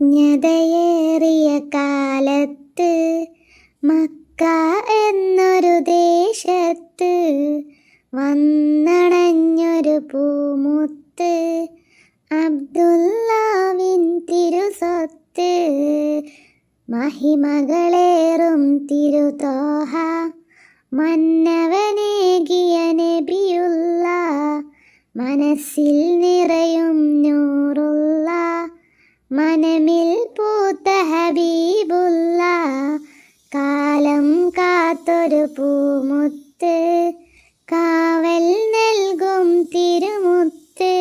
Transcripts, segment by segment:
അജ്ഞതയേറിയ കാലത്ത് മക്ക എന്നൊരു ദേശത്ത് വന്നണഞ്ഞൊരു പൂമുത്ത് അബ്ദുല്ലാവിൻ തിരുസൊത്ത് മഹിമകളേറും തിരുതോഹ മന്നവനേകിയ നബിയുള്ള മനസ്സിൽ നിറയും നൂറുള്ള മനമിൽ പൂത്ത ഹബീബുള്ള കാലം കാത്തൊരു പൂമുത്ത് കാവൽ നൽകും തിരുമുത്ത്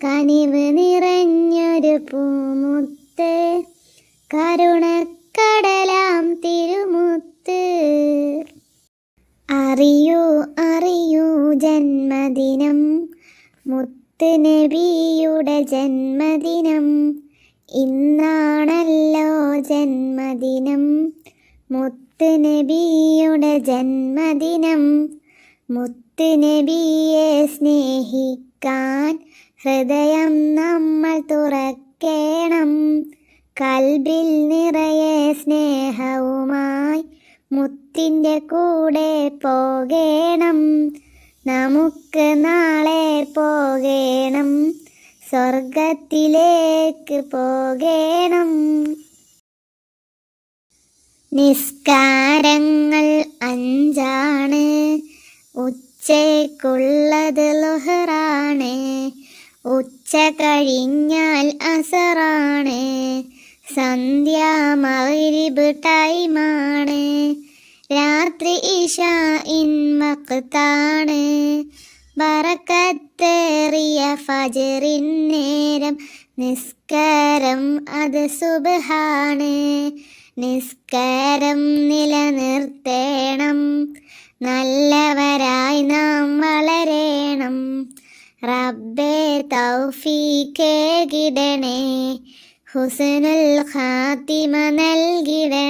കനിവ് നിറഞ്ഞൊരു പൂമുത്ത് കരുണക്കടലാം തിരുമുത്ത്. അറിയൂ അറിയൂ ജന്മദിനം മുത്ത് നബിയുടെ ജന്മദിനം ഇന്നാണല്ലോ ജന്മദിനം. മുത്ത് നബിയുടെ ജന്മദിനം. മുത്ത് നബിയെ സ്നേഹിക്കാൻ ഹൃദയം നമ്മൾ തുറക്കേണം. കൽബിൽ നിറയെ സ്നേഹവുമായി മുത്തിന്റെ കൂടെ പോകേണം. നമുക്ക് നാളെ പോകേണം സ്വർഗത്തിലേക്ക് പോകേണം. നിസ്കാരങ്ങൾ അഞ്ചാണ്. ഉച്ചയ്ക്കുള്ളത് ലുഹറാണ്. ഉച്ച കഴിഞ്ഞാൽ അസറാണ്. സന്ധ്യ മഗ്രിബ് ടൈമാണ്. രാത്രി ഇഷ ഇൻ വക്താണ് ബറക്കത്തേറിയ ഫജറിൻ നേരം നിസ്കാരം അത് സുബഹാണ്. നിസ്കാരം നിലനിർത്തേണം. നല്ലവരായി നാം വളരേണം. റബ്ബേ തൗഫീക്കേകിടണേ ഹുസനുൽ ഖാത്തിമ നൽകിടണേ.